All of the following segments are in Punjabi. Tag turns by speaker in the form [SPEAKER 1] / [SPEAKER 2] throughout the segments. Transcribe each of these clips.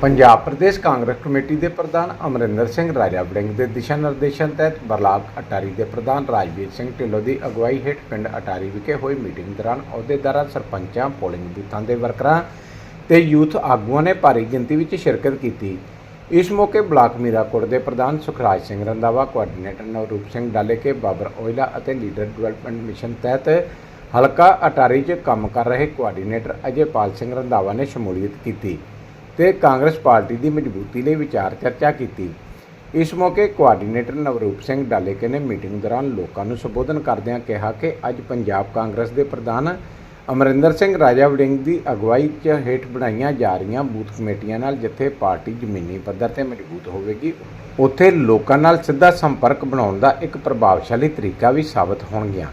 [SPEAKER 1] ਪੰਜਾਬ ਪ੍ਰਦੇਸ਼ ਕਾਂਗਰਸ ਕਮੇਟੀ ਦੇ ਪ੍ਰਧਾਨ ਅਮਰਿੰਦਰ ਸਿੰਘ ਰਾਜਾ ਵੜਿੰਗ ਦੇ ਦਿਸ਼ਾ ਨਿਰਦੇਸ਼ਾਂ ਤਹਿਤ ਬਰਲਾਕ ਅਟਾਰੀ ਦੇ ਪ੍ਰਧਾਨ ਰਾਜਵੀਰ ਸਿੰਘ ਢਿੱਲੋਂ ਦੀ ਅਗਵਾਈ ਹੇਠ ਪਿੰਡ ਅਟਾਰੀ ਵਿਖੇ ਹੋਈ ਮੀਟਿੰਗ ਦੌਰਾਨ ਅਹੁਦੇਦਾਰਾਂ, ਸਰਪੰਚਾਂ, ਪੋਲਿੰਗ ਬੂਥਾਂ ਦੇ ਵਰਕਰਾਂ ਤੇ ਯੂਥ ਆਗੂਆਂ ਨੇ ਭਾਰੀ ਗਿਣਤੀ ਵਿੱਚ ਸ਼ਿਰਕਤ ਕੀਤੀ। ਇਸ ਮੌਕੇ ਬਲਾਕ ਮੀਰਾਕੋਟ ਦੇ ਪ੍ਰਧਾਨ ਸੁਖਰਾਜ ਸਿੰਘ ਰੰਦਾਵਾ ਕੋਆਰਡੀਨੇਟਰ ਨਵਰੂਪ ਸਿੰਘ ਡਾਲੇਕੇ, ਬਾਬਰ ਓਇਲਾ ਅਤੇ ਲੀਡਰ ਡਿਵੈਲਪਮੈਂਟ ਮਿਸ਼ਨ ਤਹਿਤ ਹਲਕਾ ਅਟਾਰੀ 'ਚ ਕੰਮ ਕਰ ਰਹੇ ਕੋਆਰਡੀਨੇਟਰ ਅਜੇਪਾਲ ਸਿੰਘ ਰੰਦਾਵਾ ਨੇ ਸ਼ਮੂਲੀਅਤ ਕੀਤੀ। ਤੇ ਕਾਂਗਰਸ ਪਾਰਟੀ ਦੀ ਮਜ਼ਬੂਤੀ ਲਈ ਵਿਚਾਰ ਚਰਚਾ ਕੀਤੀ। ਇਸ ਮੌਕੇ ਕੋਆਰਡੀਨੇਟਰ ਨਵਰੂਪ ਸਿੰਘ ਡਾਲੇਕੇ ਨੇ ਮੀਟਿੰਗ ਦੌਰਾਨ ਲੋਕਾਂ ਨੂੰ ਸੰਬੋਧਨ ਕਰਦਿਆਂ ਕਿਹਾ ਕਿ ਅੱਜ ਪੰਜਾਬ ਕਾਂਗਰਸ ਦੇ ਪ੍ਰਧਾਨ ਅਮਰਿੰਦਰ ਸਿੰਘ ਰਾਜਾ ਵੜਿੰਗ ਦੀ ਅਗਵਾਈ 'ਚ ਹੇਠ ਬਣਾਈਆਂ ਜਾ ਰਹੀਆਂ ਬੂਥ ਕਮੇਟੀਆਂ ਨਾਲ ਜਿੱਥੇ ਪਾਰਟੀ ਜ਼ਮੀਨੀ ਪੱਧਰ ਤੇ ਮਜ਼ਬੂਤ ਹੋਵੇਗੀ, ਉੱਥੇ ਲੋਕਾਂ ਨਾਲ ਸਿੱਧਾ ਸੰਪਰਕ ਬਣਾਉਣ ਦਾ ਇੱਕ ਪ੍ਰਭਾਵਸ਼ਾਲੀ ਤਰੀਕਾ ਵੀ ਸਾਬਤ ਹੋਣਗੀਆਂ।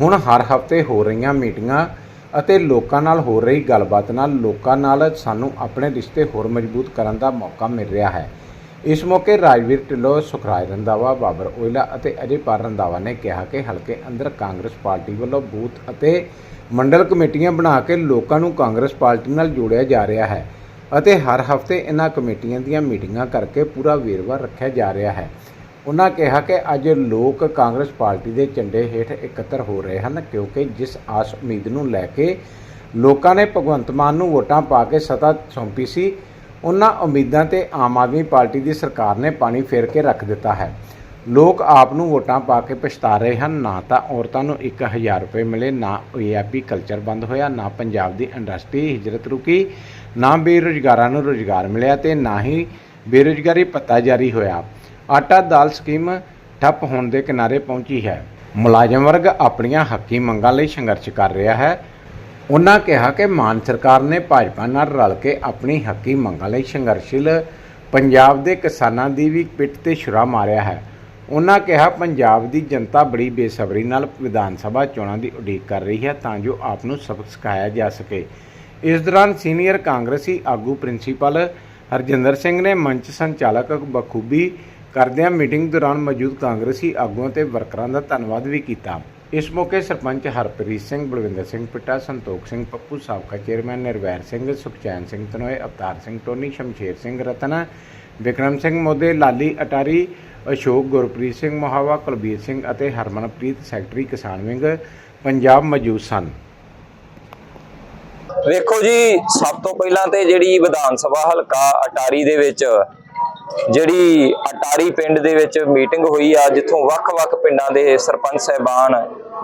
[SPEAKER 1] ਹੁਣ ਹਰ ਹਫ਼ਤੇ ਹੋ ਰਹੀਆਂ ਮੀਟਿੰਗਾਂ ਅਤੇ ਲੋਕਾਂ ਨਾਲ ਹੋ ਰਹੀ ਗੱਲਬਾਤ ਨਾਲ ਲੋਕਾਂ ਨਾਲ ਸਾਨੂੰ ਆਪਣੇ ਰਿਸ਼ਤੇ ਹੋਰ ਮਜ਼ਬੂਤ ਕਰਨ ਦਾ ਮੌਕਾ ਮਿਲ ਰਿਹਾ ਹੈ। ਇਸ ਮੌਕੇ ਰਾਜਵੀਰ ਢਿੱਲੋਂ, ਸੁਖਰਾਜ ਰੰਦਾਵਾ ਬਾਬਰ ਓਇਲਾ ਅਤੇ ਅਜੇ ਅਜੇਪਾਲ ਰੰਦਾਵਾ ਨੇ ਕਿਹਾ ਕਿ ਹਲਕੇ ਅੰਦਰ ਕਾਂਗਰਸ ਪਾਰਟੀ ਵੱਲੋਂ ਬੂਥ ਅਤੇ ਮੰਡਲ ਕਮੇਟੀਆਂ ਬਣਾ ਕੇ ਲੋਕਾਂ ਨੂੰ ਕਾਂਗਰਸ ਪਾਰਟੀ ਨਾਲ ਜੋੜਿਆ ਜਾ ਰਿਹਾ ਹੈ ਅਤੇ ਹਰ ਹਫ਼ਤੇ ਇਹਨਾਂ ਕਮੇਟੀਆਂ ਦੀਆਂ ਮੀਟਿੰਗਾਂ ਕਰਕੇ ਪੂਰਾ ਵੇਰਵਾ ਰੱਖਿਆ ਜਾ ਰਿਹਾ ਹੈ। ਉਹਨਾਂ ਕਿਹਾ ਕਿ ਅੱਜ ਲੋਕ ਕਾਂਗਰਸ ਪਾਰਟੀ ਦੇ ਝੰਡੇ ਹੇਠ ਇਕੱਤਰ ਹੋ ਰਹੇ ਹਨ ਕਿਉਂਕਿ ਜਿਸ ਆਸ ਉਮੀਦ ਨੂੰ ਲੈ ਕੇ ਲੋਕਾਂ ਨੇ ਭਗਵੰਤ ਮਾਨ ਨੂੰ ਵੋਟਾਂ ਪਾ ਕੇ ਸੱਤਾ ਸੌਂਪੀ ਸੀ ਉਹਨਾਂ ਉਮੀਦਾਂ ਤੇ ਆਮ ਆਦਮੀ ਪਾਰਟੀ ਦੀ ਸਰਕਾਰ ਨੇ ਪਾਣੀ ਫੇਰ ਕੇ ਰੱਖ ਦਿੱਤਾ ਹੈ। ਲੋਕ ਆਪ ਨੂੰ ਵੋਟਾਂ ਪਾ ਕੇ ਪਛਤਾ ਰਹੇ ਹਨ, ਨਾ ਤਾਂ ਔਰਤਾਂ ਨੂੰ 1000 ਰੁਪਏ ਮਿਲੇ, ਨਾ ਓਏਆਪੀ ਕਲਚਰ ਬੰਦ ਹੋਇਆ, ਨਾ ਪੰਜਾਬ ਦੀ ਇੰਡਸਟਰੀ ਹਿਜਰਤ ਰੁਕੀ, ਨਾ ਬੇਰੁਜ਼ਗਾਰਾਂ ਨੂੰ ਰੁਜ਼ਗਾਰ ਮਿਲਿਆ ਤੇ ਨਾ ਹੀ ਬੇਰੁਜ਼ਗਾਰੀ ਪੱਤਾ ਜਾਰੀ ਹੋਇਆ। ਆਟਾ ਦਾਲ ਸਕੀਮ ਠੱਪ ਹੋਣ ਦੇ ਕਿਨਾਰੇ ਪਹੁੰਚੀ ਹੈ। ਮੁਲਾਜ਼ਮ ਵਰਗ ਆਪਣੀਆਂ ਹੱਕੀ ਮੰਗਾਂ ਲਈ ਸੰਘਰਸ਼ ਕਰ ਰਿਹਾ ਹੈ। ਉਹਨਾਂ ਕਿਹਾ ਕਿ ਮਾਨ ਸਰਕਾਰ ਨੇ ਭਾਜਪਾ ਨਾਲ ਰਲ ਕੇ ਆਪਣੀ ਹੱਕੀ ਮੰਗਾਂ ਲਈ ਸੰਘਰਸ਼ੀਲ ਪੰਜਾਬ ਦੇ ਕਿਸਾਨਾਂ ਦੀ ਵੀ ਪਿੱਠ ਤੇ ਛੁਰਾ ਮਾਰਿਆ ਹੈ। ਉਹਨਾਂ ਕਿਹਾ, ਪੰਜਾਬ ਦੀ ਜਨਤਾ ਬੜੀ ਬੇਸਬਰੀ ਨਾਲ ਵਿਧਾਨ ਸਭਾ ਚੋਣਾਂ ਦੀ ਉਡੀਕ ਕਰ ਰਹੀ ਹੈ ਤਾਂ ਜੋ ਆਪ ਨੂੰ ਸਬਕ ਸਿਖਾਇਆ ਜਾ ਸਕੇ। ਇਸ ਦੌਰਾਨ ਸੀਨੀਅਰ ਕਾਂਗਰਸੀ ਆਗੂ ਪ੍ਰਿੰਸੀਪਲ ਹਰਜਿੰਦਰ ਸਿੰਘ ਨੇ ਮੰਚ ਸੰਚਾਲਕ ਬਖੂਬੀ ਕਰਦਿਆਂ ਮੀਟਿੰਗ ਦੌਰਾਨ ਮੌਜੂਦ ਕਾਂਗਰਸੀ ਆਗੂਆਂ ਤੇ ਵਰਕਰਾਂ ਦਾ ਧੰਨਵਾਦ ਵੀ ਕੀਤਾ। ਇਸ ਮੌਕੇ ਸਰਪੰਚ ਹਰਪ੍ਰੀਤ ਸਿੰਘ, ਬਲਵਿੰਦਰ ਸਿੰਘ ਪਿੱਟਾ, ਸੰਤੋਖ ਸਿੰਘ ਪੱਪੂ, ਸਾਬਕਾ ਚੇਅਰਮੈਨ ਨਿਰਵੈਰ ਸਿੰਘ, ਸੁਖਚੈਨ ਸਿੰਘ ਤਨੋਏ ਅਵਤਾਰ ਸਿੰਘ ਟੋਨੀ, ਸ਼ਮਸ਼ੇਰ ਸਿੰਘ ਰਤਨ, ਵਿਕਰਮ ਸਿੰਘ ਮੋਦੇ, ਲਾਲੀ ਅਟਾਰੀ, ਅਸ਼ੋਕ, ਗੁਰਪ੍ਰੀਤ ਸਿੰਘ ਮੋਹਾਵਾ, ਕੁਲਬੀਰ ਸਿੰਘ ਅਤੇ ਹਰਮਨਪ੍ਰੀਤ, ਸੈਕਟਰੀ ਕਿਸਾਨ ਵਿੰਗ ਪੰਜਾਬ ਮੌਜੂਦ ਸਨ।
[SPEAKER 2] ਵੇਖੋ ਜੀ, ਸਭ ਤੋਂ ਪਹਿਲਾਂ ਤੇ ਜਿਹੜੀ ਵਿਧਾਨ ਸਭਾ ਹਲਕਾ ਅਟਾਰੀ ਦੇ ਵਿੱਚ ਜਿਹੜੀ ਅਟਾਰੀ ਪਿੰਡ ਦੇ ਵਿੱਚ ਮੀਟਿੰਗ ਹੋਈ ਆ, ਜਿੱਥੋਂ ਵੱਖ-ਵੱਖ ਪਿੰਡਾਂ ਦੇ ਸਰਪੰਚ ਸਹਿਬਾਨ,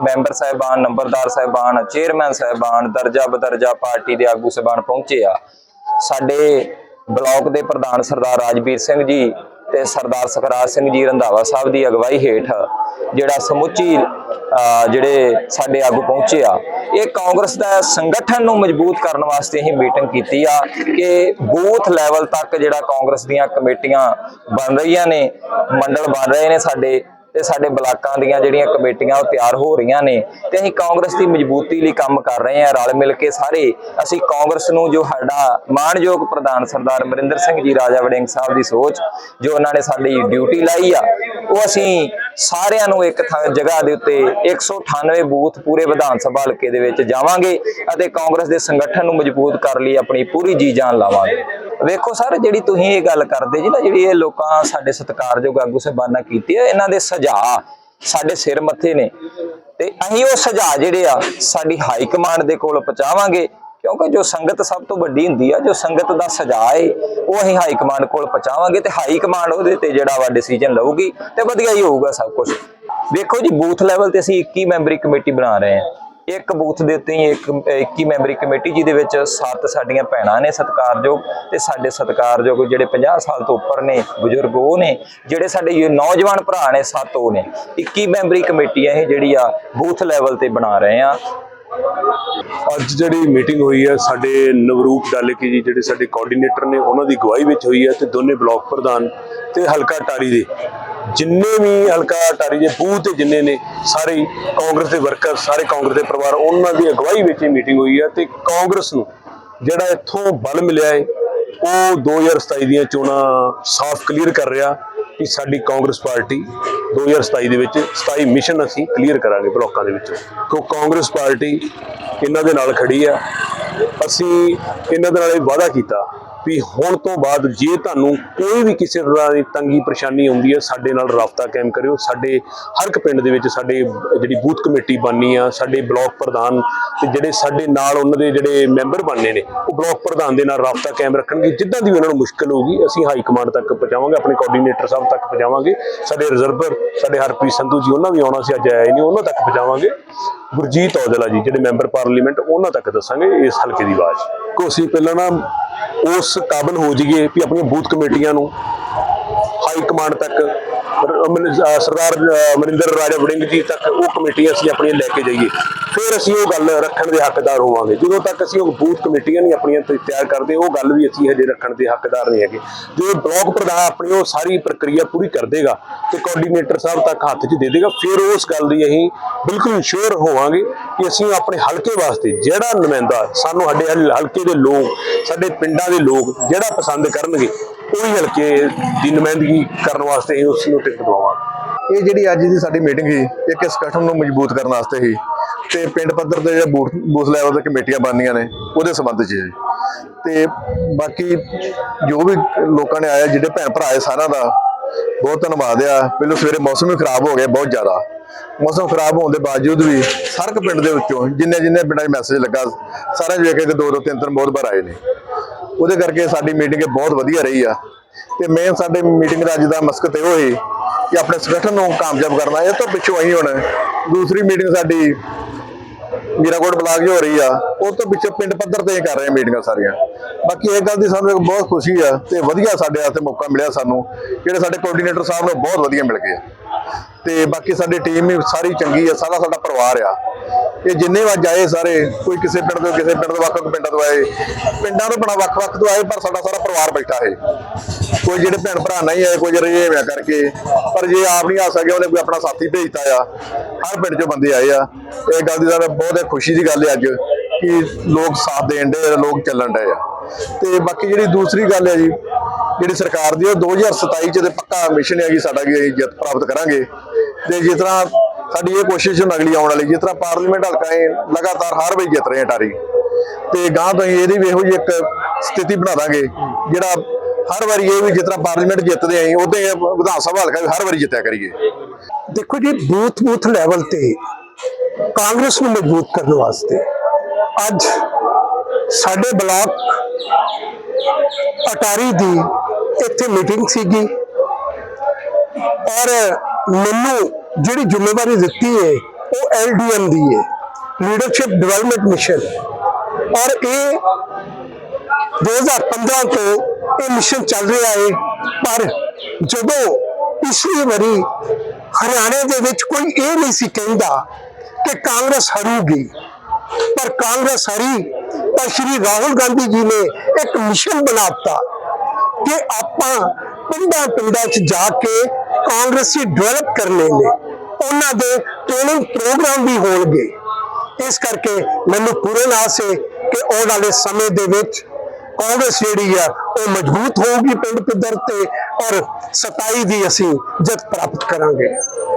[SPEAKER 2] ਮੈਂਬਰ ਸਹਿਬਾਨ, ਨੰਬਰਦਾਰ ਸਹਿਬਾਨ, ਚੇਅਰਮੈਨ ਸਹਿਬਾਨ, ਦਰਜਾ ਬਦਰਜਾ ਪਾਰਟੀ ਦੇ ਆਗੂ ਸਹਿਬਾਨ ਪਹੁੰਚੇ ਆ। ਸਾਡੇ ਬਲਾਕ ਦੇ ਪ੍ਰਧਾਨ ਸਰਦਾਰ ਰਾਜਵੀਰ ਸਿੰਘ ਜੀ ਤੇ ਸਰਦਾਰ ਸਖਰਾਜ ਸਿੰਘ ਜੀ ਰੰਧਾਵਾ ਸਾਹਿਬ ਦੀ ਅਗਵਾਈ ਹੇਠ ਜਿਹੜਾ ਸਮੁੱਚੀ ਅਹ ਜਿਹੜੇ ਸਾਡੇ ਆਗੂ ਪਹੁੰਚੇ ਆ, ਇਹ ਕਾਂਗਰਸ ਦਾ ਸੰਗਠਨ ਨੂੰ ਮਜ਼ਬੂਤ ਕਰਨ ਵਾਸਤੇ ਹੀ ਮੀਟਿੰਗ ਕੀਤੀ ਆ ਕਿ ਬੂਥ ਲੈਵਲ ਤੱਕ ਜਿਹੜਾ ਕਾਂਗਰਸ ਦੀਆਂ ਕਮੇਟੀਆਂ ਬਣ ਰਹੀਆਂ ਨੇ, ਮੰਡਲ ਬਣ ਰਹੇ ਨੇ ਸਾਡੇ ਤੇ ਸਾਡੇ ਬਲਾਕਾਂ ਦੀਆਂ ਜਿਹੜੀਆਂ ਕਮੇਟੀਆਂ ਉਹ ਤਿਆਰ ਹੋ ਰਹੀਆਂ ਨੇ ਤੇ ਅਸੀਂ ਕਾਂਗਰਸ ਦੀ ਮਜ਼ਬੂਤੀ ਲਈ ਕੰਮ ਕਰ ਰਹੇ ਹਾਂ, ਰਲ ਮਿਲ ਕੇ ਸਾਰੇ। ਅਸੀਂ ਕਾਂਗਰਸ ਨੂੰ ਜੋ ਸਾਡਾ ਮਾਣਯੋਗ ਪ੍ਰਧਾਨ ਸਰਦਾਰ ਅਮਰਿੰਦਰ ਸਿੰਘ ਜੀ, ਰਾਜਾ ਵੜਿੰਗ ਸਾਹਿਬ ਦੀ ਸੋਚ, ਜੋ ਉਹਨਾਂ ਨੇ ਸਾਡੀ ਡਿਊਟੀ ਲਾਈ ਆ, ਉਹ ਅਸੀਂ ਸਾਰਿਆਂ ਨੂੰ ਇੱਕ ਥਾਂ ਜਗ੍ਹਾ ਦੇ ਉੱਤੇ 198 ਬੂਥ ਪੂਰੇ ਵਿਧਾਨ ਸਭਾ ਹਲਕੇ ਦੇ ਵਿੱਚ ਜਾਵਾਂਗੇ ਅਤੇ ਕਾਂਗਰਸ ਦੇ ਸੰਗਠਨ ਨੂੰ ਮਜ਼ਬੂਤ ਕਰਨ ਲਈ ਆਪਣੀ ਪੂਰੀ ਜੀ ਜਾਨ ਲਾਵਾਂਗੇ। ਵੇਖੋ ਸਰ, ਜਿਹੜੀ ਤੁਸੀਂ ਇਹ ਗੱਲ ਕਰਦੇ ਜੀ ਨਾ, ਜਿਹੜੀ ਇਹ ਲੋਕਾਂ ਸਾਡੇ ਸਤਿਕਾਰਯੋਗ ਆਗੂ ਸਾਹਿਬਾਨਾਂ ਕੀਤੀ ਹੈ ਇਹਨਾਂ ਦੇ ਸੁਝਾਅ ਸਾਡੇ ਸਿਰ ਮੱਥੇ ਨੇ। ਤੇ ਅਸੀਂ ਉਹ ਸੁਝਾਅ ਜਿਹੜੇ ਆ, ਸਾਡੀ ਹਾਈ ਕਮਾਂਡ ਦੇ ਕੋਲ ਪਹੁੰਚਾਵਾਂਗੇ। ਕਿਉਂਕਿ ਜੋ ਸੰਗਤ ਸਭ ਤੋਂ ਵੱਡੀ ਹੁੰਦੀ ਆ, ਜੋ ਸੰਗਤ ਦਾ ਸੁਝਾਅ ਹੈ ਉਹ ਅਸੀਂ ਹਾਈ ਕਮਾਂਡ ਕੋਲ ਪਹੁੰਚਾਵਾਂਗੇ ਤੇ ਹਾਈ ਕਮਾਂਡ ਉਹਦੇ ਤੇ ਜਿਹੜਾ ਵਾ ਡਿਸੀਜਨ ਲਊਗੀ ਤੇ ਵਧੀਆ ਹੀ ਹੋਊਗਾ ਸਭ ਕੁਝ ਵੇਖੋ ਜੀ ਬੂਥ ਲੈਵਲ ਤੇ ਅਸੀਂ 21 ਮੈਂਬਰੀ ਕਮੇਟੀ ਬਣਾ ਰਹੇ ਹਾਂ ਇੱਕ ਬੂਥ ਦੇ ਉੱਤੇ ਹੀ ਇੱਕ 21 ਮੈਂਬਰੀ ਕਮੇਟੀ, ਜਿਹਦੇ ਵਿੱਚ ਸੱਤ ਸਾਡੀਆਂ ਭੈਣਾਂ ਨੇ ਸਤਿਕਾਰਯੋਗ ਤੇ ਸਾਡੇ ਸਤਿਕਾਰਯੋਗ ਜਿਹੜੇ 50 ਸਾਲ ਤੋਂ ਉੱਪਰ ਨੇ, ਬਜ਼ੁਰਗ ਉਹ ਨੇ, ਜਿਹੜੇ ਸਾਡੇ ਨੌਜਵਾਨ ਭਰਾ ਨੇ, ਸੱਤ ਉਹ ਨੇ। 21 ਮੈਂਬਰੀ ਕਮੇਟੀ ਇਹ ਜਿਹੜੀ ਆ ਬੂਥ ਲੈਵਲ ਤੇ ਬਣਾ ਰਹੇ ਆ।
[SPEAKER 3] ਅੱਜ ਜਿਹੜੀ ਮੀਟਿੰਗ ਹੋਈ ਹੈ, ਸਾਡੇ ਨਵਰੂਪ ਡਾਲੇਕੀ ਜੀ, ਜਿਹੜੇ ਸਾਡੇ ਕੋਆਰਡੀਨੇਟਰ ਨੇ, ਉਹਨਾਂ ਦੀ ਅਗਵਾਈ ਵਿੱਚ ਹੋਈ ਹੈ ਤੇ ਦੋਨੇ ਬਲਾਕ ਪ੍ਰਧਾਨ ਤੇ ਹਲਕਾ ਟਾਰੀ ਦੇ। ਜਿੰਨੇ ਵੀ ਹਲਕਾ ਟਾਰੀ ਦੇ ਬੂਥ ਤੇ ਜਿੰਨੇ ਨੇ, ਸਾਰੇ ਕਾਂਗਰਸ ਦੇ ਵਰਕਰ ਸਾਰੇ ਕਾਂਗਰਸ ਦੇ ਪਰਿਵਾਰ, ਉਹਨਾਂ ਦੀ ਅਗਵਾਈ ਵਿੱਚ ਇਹ ਮੀਟਿੰਗ ਹੋਈ ਹੈ ਤੇ ਕਾਂਗਰਸ ਨੂੰ ਜਿਹੜਾ ਇੱਥੋਂ ਬਲ ਮਿਲਿਆ ਹੈ, ਉਹ 2027 ਦੀਆਂ ਚੋਣਾਂ ਸਾਫ਼ ਕਲੀਅਰ ਕਰ ਰਿਹਾ। ਕਿ ਸਾਡੀ ਕਾਂਗਰਸ ਪਾਰਟੀ 2027 ਦੇ ਵਿੱਚ 27 ਮਿਸ਼ਨ ਅਸੀਂ ਕਲੀਅਰ ਕਰਾਂਗੇ ਬਲਾਕਾਂ ਦੇ ਵਿੱਚ। ਕਿਉਂ ਕਾਂਗਰਸ ਪਾਰਟੀ ਇਹਨਾਂ ਦੇ ਨਾਲ ਖੜੀ ਆ। ਅਸੀਂ ਇਹਨਾਂ ਦੇ ਨਾਲ ਇਹ ਵਾਅਦਾ ਕੀਤਾ ਵੀ ਹੁਣ ਤੋਂ ਬਾਅਦ ਜੇ ਤੁਹਾਨੂੰ ਕੋਈ ਵੀ ਕਿਸੇ ਤਰ੍ਹਾਂ ਦੀ ਤੰਗੀ ਪਰੇਸ਼ਾਨੀ ਆਉਂਦੀ ਹੈ, ਸਾਡੇ ਨਾਲ ਰਾਬਤਾ ਕਾਇਮ ਕਰਿਓ। ਸਾਡੇ ਹਰ ਇੱਕ ਪਿੰਡ ਦੇ ਵਿੱਚ ਸਾਡੇ ਜਿਹੜੀ ਬੂਥ ਕਮੇਟੀ ਬਣਨੀ ਆ, ਸਾਡੇ ਬਲਾਕ ਪ੍ਰਧਾਨ ਤੇ ਜਿਹੜੇ ਸਾਡੇ ਨਾਲ ਉਹਨਾਂ ਦੇ ਜਿਹੜੇ ਮੈਂਬਰ ਬਣਨੇ ਨੇ, ਉਹ ਬਲਾਕ ਪ੍ਰਧਾਨ ਦੇ ਨਾਲ ਰਾਬਤਾ ਕਾਇਮ ਰੱਖਣਗੇ। ਜਿੱਦਾਂ ਦੀ ਵੀ ਉਹਨਾਂ ਨੂੰ ਮੁਸ਼ਕਲ ਹੋਊਗੀ, ਅਸੀਂ ਹਾਈ ਕਮਾਂਡ ਤੱਕ ਪਹੁੰਚਾਵਾਂਗੇ, ਆਪਣੇ ਕੋਆਰਡੀਨੇਟਰ ਸਾਹਿਬ ਤੱਕ ਪਹੁੰਚਾਵਾਂਗੇ। ਸਾਡੇ ਰਿਜ਼ਰਵਰ ਸਾਡੇ ਹਰਪ੍ਰੀਤ ਸੰਧੂ ਜੀ, ਉਹਨਾਂ ਵੀ ਆਉਣਾ ਸੀ, ਅੱਜ ਆਏ ਨਹੀਂ, ਉਹਨਾਂ ਤੱਕ ਪਹੁੰਚਾਵਾਂਗੇ। ਗੁਰਜੀਤ ਔਜਲਾ ਜੀ, ਜਿਹੜੇ ਮੈਂਬਰ ਪਾਰਲੀਮੈਂਟ ਉਹਨਾਂ ਤੱਕ ਦੱਸਾਂਗੇ ਇਸ ਹਲਕੇ ਦੀ ਆਵਾਜ਼। ਕੋ ਅਸੀਂ ਪਹਿਲਾਂ ਨਾ ਉਸ ਕਾਬਲ ਹੋ ਜਾਈਏ ਵੀ ਆਪਣੀਆਂ ਬੂਥ ਕਮੇਟੀਆਂ ਨੂੰ ਹਾਈ ਕਮਾਂਡ ਤੱਕ ਸਰਦਾਰ ਅਹ ਮਨਿੰਦਰ ਰਾਜਾ ਵੜਿੰਗ ਜੀ ਤੱਕ ਉਹ ਕਮੇਟੀਆਂ ਅਸੀਂ ਆਪਣੀਆਂ ਲੈ ਕੇ ਜਾਈਏ। ਫਿਰ ਅਸੀਂ ਉਹ ਗੱਲ ਰੱਖਣ ਦੇ ਹੱਕਦਾਰ ਹੋਵਾਂਗੇ। ਜਦੋਂ ਤੱਕ ਅਸੀਂ ਉਹ ਬੂਥ ਕਮੇਟੀਆਂ ਨਹੀਂ ਆਪਣੀਆਂ ਤਿਆਰ ਕਰਦੇ, ਉਹ ਗੱਲ ਵੀ ਅਸੀਂ ਹਜੇ ਰੱਖਣ ਦੇ ਹੱਕਦਾਰ ਨਹੀਂ ਹੈਗੇ। ਜੇ ਬਲਾਕ ਪ੍ਰਧਾਨ ਆਪਣੀ ਉਹ ਸਾਰੀ ਪ੍ਰਕਿਰਿਆ ਪੂਰੀ ਕਰ ਦੇਗਾ ਤੇ ਕੋਆਰਡੀਨੇਟਰ ਸਾਹਿਬ ਤੱਕ ਹੱਥ 'ਚ ਦੇ ਦੇਗਾ, ਫਿਰ ਉਸ ਗੱਲ ਦੀ ਅਸੀਂ ਬਿਲਕੁਲ ਸ਼ੋਰ ਹੋਵਾਂਗੇ ਕਿ ਅਸੀਂ ਆਪਣੇ ਹਲਕੇ ਵਾਸਤੇ ਜਿਹੜਾ ਨੁਮਾਇੰਦਾ, ਸਾਨੂੰ ਸਾਡੇ ਹਲਕੇ ਦੇ ਲੋਕ, ਸਾਡੇ ਪਿੰਡਾਂ ਦੇ ਲੋਕ ਜਿਹੜਾ ਪਸੰਦ ਕਰਨਗੇ ਉਹੀ ਹਲਕੇ ਦੀ ਨੁਮਾਇੰਦਗੀ ਕਰਨ ਵਾਸਤੇ ਅਸੀਂ ਉਸ ਨੂੰ ਟਿਕਟ ਦਵਾਵਾਂਗੇ।
[SPEAKER 4] ਇਹ ਜਿਹੜੀ ਅੱਜ ਦੀ ਸਾਡੀ ਮੀਟਿੰਗ ਸੀ ਇੱਕ ਇਸ ਗਠਨ ਨੂੰ ਮਜ਼ਬੂਤ ਕਰਨ ਵਾਸਤੇ ਸੀ? ਤੇ ਪਿੰਡ ਪੱਧਰ ਤੇ ਜਿਹੜੇ ਬੂਥ ਬੂਥ ਲੈਵਲ ਤੇ ਕਮੇਟੀਆਂ ਬਣਨੀਆਂ ਨੇ, ਉਹਦੇ ਸੰਬੰਧ 'ਚ ਜੀ। ਤੇ ਬਾਕੀ ਜੋ ਵੀ ਲੋਕਾਂ ਨੇ ਆਇਆ, ਜਿਹੜੇ ਭੈਣ ਭਰਾ ਆਏ ਸਾਰਿਆਂ ਦਾ, ਬਹੁਤ ਧੰਨਵਾਦ ਆ। ਪਹਿਲਾਂ ਸਵੇਰੇ ਮੌਸਮ ਵੀ ਖਰਾਬ ਹੋ ਗਿਆ ਬਹੁਤ ਜ਼ਿਆਦਾ। ਮੌਸਮ ਖਰਾਬ ਹੋਣ ਦੇ ਬਾਵਜੂਦ ਵੀ ਸਰਕ ਪਿੰਡ ਦੇ ਵਿੱਚੋਂ ਜਿੰਨੇ ਜਿੰਨੇ ਪਿੰਡਾਂ 'ਚ ਮੈਸੇਜ ਲੱਗਾ, ਸਾਰਿਆਂ 'ਚ ਵੇਖੇ ਤੇ ਦੋ ਦੋ ਤਿੰਨ ਤਿੰਨ ਬਹੁਤ ਬਾਰ ਆਏ ਨੇ। ਉਹਦੇ ਕਰਕੇ ਸਾਡੀ ਮੀਟਿੰਗ ਬਹੁਤ ਵਧੀਆ ਰਹੀ ਆ। ਤੇ ਮੇਨ ਸਾਡੇ ਮੀਟਿੰਗ ਦਾ ਅੱਜ ਦਾ ਮਕਸਦ ਇਹੋ ਹੀ ਕਿ ਆਪਣੇ ਸੰਗਠਨ ਨੂੰ ਕਾਮਯਾਬ ਕਰਨਾ। ਇਹ ਤੋਂ ਪਿੱਛੋਂ ਅਸੀਂ ਹੁਣ ਦੂਸਰੀ ਮੀਟਿੰਗ ਸਾਡੀ ਮੀਰਾਕੋਟ ਬਲਾਕ 'ਚ ਹੋ ਰਹੀ ਆ। ਉਹ ਤੋਂ ਪਿੱਛੇ ਪਿੰਡ ਪੱਧਰ ਤੇ ਹੀ ਕਰ ਰਹੇ ਮੀਟਿੰਗਾਂ ਸਾਰੀਆਂ। ਬਾਕੀ ਇਹ ਗੱਲ ਦੀ ਸਾਨੂੰ ਇੱਕ ਬਹੁਤ ਖੁਸ਼ੀ ਆ ਤੇ ਵਧੀਆ ਸਾਡੇ ਵਾਸਤੇ ਮੌਕਾ ਮਿਲਿਆ ਸਾਨੂੰ। ਜਿਹੜੇ ਸਾਡੇ ਕੋਆਰਡੀਨੇਟਰ ਸਾਹਿਬ ਨੇ ਬਹੁਤ ਵਧੀਆ ਮਿਲ ਗਏ ਤੇ ਬਾਕੀ ਸਾਡੀ ਟੀਮ ਵੀ ਸਾਰੀ ਚੰਗੀ ਆ, ਸਾਰਾ ਸਾਡਾ ਪਰਿਵਾਰ ਆ। ਇਹ ਜਿੰਨੇ ਵਾਰ ਆਏ ਸਾਰੇ, ਕੋਈ ਕਿਸੇ ਪਿੰਡ ਤੋਂ, ਕਿਸੇ ਪਿੰਡ ਤੋਂ ਵੱਖ ਵੱਖ ਪਿੰਡਾਂ ਤੋਂ ਆਏ। ਪਿੰਡਾਂ ਤੋਂ ਬਣਾ ਵੱਖ ਵੱਖ ਤੋਂ ਆਏ, ਪਰ ਸਾਡਾ ਸਾਰਾ ਪਰਿਵਾਰ ਬੈਠਾ ਹੈ। ਕੋਈ ਜਿਹੜੇ ਭੈਣ ਭਰਾ ਨਹੀਂ ਆਏ, ਕੋਈ ਜਿਹੜੇ ਐਵੇਂ ਕਰਕੇ। ਪਰ ਜੇ ਆਪ ਨਹੀਂ ਆ ਸਕਿਆ, ਉਹਨੇ ਕੋਈ ਆਪਣਾ ਸਾਥੀ ਭੇਜਤਾ ਆ। ਹਰ ਪਿੰਡ ਚੋਂ ਬੰਦੇ ਆਏ ਆ। ਇਹ ਗੱਲ ਦੀ ਸਾਨੂੰ ਬਹੁਤ ਖੁਸ਼ੀ ਦੀ ਗੱਲ ਹੈ ਅੱਜ, ਕਿ ਲੋਕ ਸਾਥ ਦੇਣ ਦੇ, ਲੋਕ ਚੱਲਣ ਡਏ ਆ। ਤੇ ਬਾਕੀ ਜਿਹੜੀ ਦੂਸਰੀ ਗੱਲ ਹੈ ਜੀ, ਜਿਹੜੀ ਸਰਕਾਰ ਦੀ, ਉਹ 2027 ਚ ਤੇ ਪੱਕਾ ਮਿਸ਼ਨ ਹੈ ਹੈਗੀ ਸਾਡਾ ਕਿ ਅਸੀਂ ਜਿੱਤ ਪ੍ਰਾਪਤ ਕਰਾਂਗੇ। ਤੇ ਜਿਸ ਤਰ੍ਹਾਂ ਸਾਡੀ ਇਹ ਕੋਸ਼ਿਸ਼ ਹੁਣ ਅਗਲੀ ਆਉਣ ਵਾਲੀ, ਜਿਸ ਤਰ੍ਹਾਂ ਪਾਰਲੀਮੈਂਟ ਹਲਕਾ ਇਹ ਲਗਾਤਾਰ ਹਰ ਵਾਰੀ ਜਿੱਤ ਰਹੇ ਆ ਟਾਰੀ। ਤੇ ਗਾਂ ਤੋਂ ਅਸੀਂ ਇਹਦੀ ਵੀ ਇਹੋ ਜਿਹੀ ਇੱਕ ਸਥਿਤੀ ਬਣਾ ਦਾਂਗੇ, ਜਿਹੜਾ ਹਰ ਵਾਰੀ ਇਹ ਵੀ ਜਿਸ ਤਰ੍ਹਾਂ ਪਾਰਲੀਮੈਂਟ ਜਿੱਤਦੇ ਆਂ ਉਹਦੇ ਵਿਧਾਨ ਸਭਾ ਹਲਕਾ ਵੀ ਹਰ ਵਾਰੀ ਜਿੱਤਿਆ ਕਰੀਏ।
[SPEAKER 5] ਦੇਖੋ ਜੀ, ਬੂਥ ਬੂਥ ਲੈਵਲ ਤੇ ਕਾਂਗਰਸ ਨੂੰ ਮਜ਼ਬੂਤ ਕਰਨ ਵਾਸਤੇ ਅੱਜ ਸਾਡੇ ਬਲਾਕ ਅਟਾਰੀ ਦੀ ਇੱਥੇ ਮੀਟਿੰਗ ਸੀਗੀ ਔਰ ਮੈਨੂੰ ਜਿਹੜੀ ਜ਼ਿੰਮੇਵਾਰੀ ਦਿੱਤੀ ਹੈ, ਉਹ ਐਲਡੀਐਮ ਦੀ ਹੈ ਲੀਡਰਸ਼ਿਪ ਡਿਵੈਲਪਮੈਂਟ ਮਿਸ਼ਨ ਔਰ ਇਹ 2015 ਤੋਂ ਇਹ ਮਿਸ਼ਨ ਚੱਲ ਰਿਹਾ ਹੈ, ਪਰ ਜਦੋਂ ਪਿਛਲੀ ਵਾਰੀ ਹਰਿਆਣੇ ਦੇ ਵਿੱਚ ਕੋਈ ਇਹ ਨਹੀਂ ਸੀ ਕਹਿੰਦਾ ਕਿ ਕਾਂਗਰਸ ਹਾਰੂਗੀ, ਪਰ ਕਾਂਗਰਸ ਹਾਰੀ ਤਾਂ ਸ਼੍ਰੀ ਰਾਹੁਲ ਗਾਂਧੀ ਜੀ ਨੇ ਇੱਕ ਮਿਸ਼ਨ ਬਣਾਤਾ ਕਿ ਆਪਾਂ ਪਿੰਡਾਂ ਪਿੰਡਾਂ 'ਚ ਜਾ ਕੇ ਕਾਂਗਰਸੀ ਡਿਵੈਲਪ ਕਰਨੇ ਨੇ ਉਹਨਾਂ ਦੇ ਟ੍ਰੇਨਿੰਗ ਪ੍ਰੋਗਰਾਮ ਵੀ ਹੋਣਗੇ। ਇਸ ਕਰਕੇ ਮੈਨੂੰ ਪੂਰੇ ਨਾਸ ਹੈ ਕਿ ਆਉਣ ਵਾਲੇ ਸਮੇਂ ਦੇ ਵਿੱਚ ਕਾਂਗਰਸ ਜਿਹੜੀ ਆ, ਉਹ ਮਜ਼ਬੂਤ ਹੋਊਗੀ ਪਿੰਡ ਪੱਧਰ ਤੇ ਔਰ 27 ਦੀ ਅਸੀਂ ਜਿੱਤ ਪ੍ਰਾਪਤ ਕਰਾਂਗੇ।